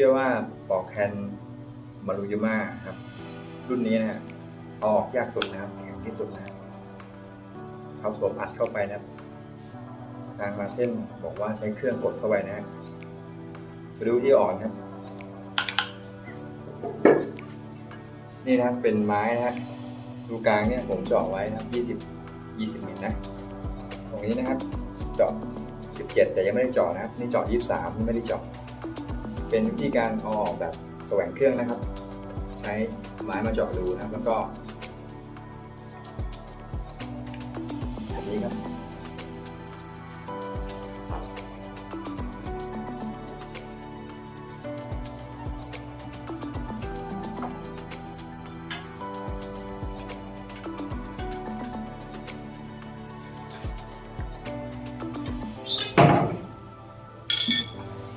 ื่อว่าปอกแคนมารุยาม่าครับ รุ่นนี้นะฮะออกยากสุดนะครับแข็งที่สุดนะเขาสวมอัดเข้าไปนะครับ ทางมาเส้นบอกว่าใช้เครื่องกดเข้าไปนะฮะไปดูที่อ่อนครับ นี่นะครับเป็นไม้นะฮะรูกลางเนี่ยผมเจาะไว้นะครับ20 20มิลนะ ตรงนี้นะครับเจาะ17 แต่ยังไม่ได้เจาะนะครับ นี่เจาะ23ไม่ได้เจาะ เป็นวิธีการเอาออกแบบแสวงเครื่องนะครับ ใช้ไม้มาเจาะรูนะครับแล้วก็แบบนี้ครับ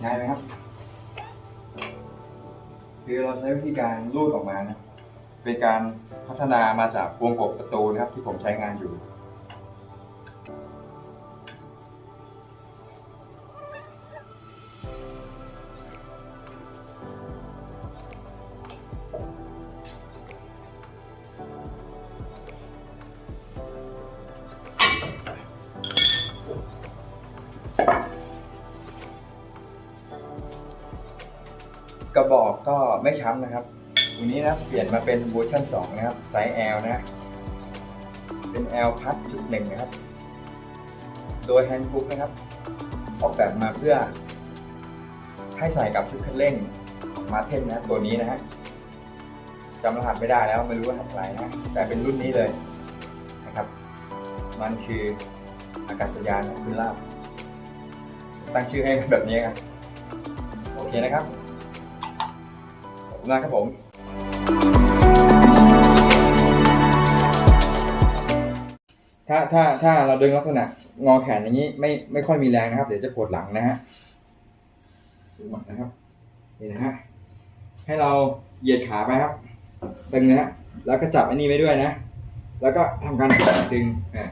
ง่ายไหมครับ คือเราใช้วิธีการรูดออกมานะเป็นการพัฒนามาจากวงกบประตูนะครับที่ผมใช้งานอยู่ กระบอกก็ไม่ช้ำนะครับตัวนี้นะเปลี่ยนมาเป็นเวอร์ชัน2นะครับไซส์ L นะ เป็น L พัดจุดหนึ่งนะครับ โดยแฮนด์บุ๊กนะครับ ออกแบบมาเพื่อ ให้ใส่กับชุดคันเร่งของมาเทนนะตัวนี้นะฮะจำรหัสไม่ได้แล้วไม่รู้ว่าทำอะไรนะ แต่เป็นรุ่นนี้เลยนะครับ มันคืออากาศยานของคุณลาบตั้งชื่อให้เป็นแบบนี้ครับโอเคนะครับ ขอบคุณมาครับผมถ้าถ้าถ้าเราดึงลักษณะงอแขนอย่างนี้ไม่ไม่ค่อยมีแรงนะครับ เดี๋ยวจะปวดหลังนะฮะดูหมัดนะครับนี่นะฮะให้เราเหยียดขาไปครับตึงนะฮะแล้วก็จับอันนี้ไว้ด้วยนะ แล้วก็ทำการดึงอ่า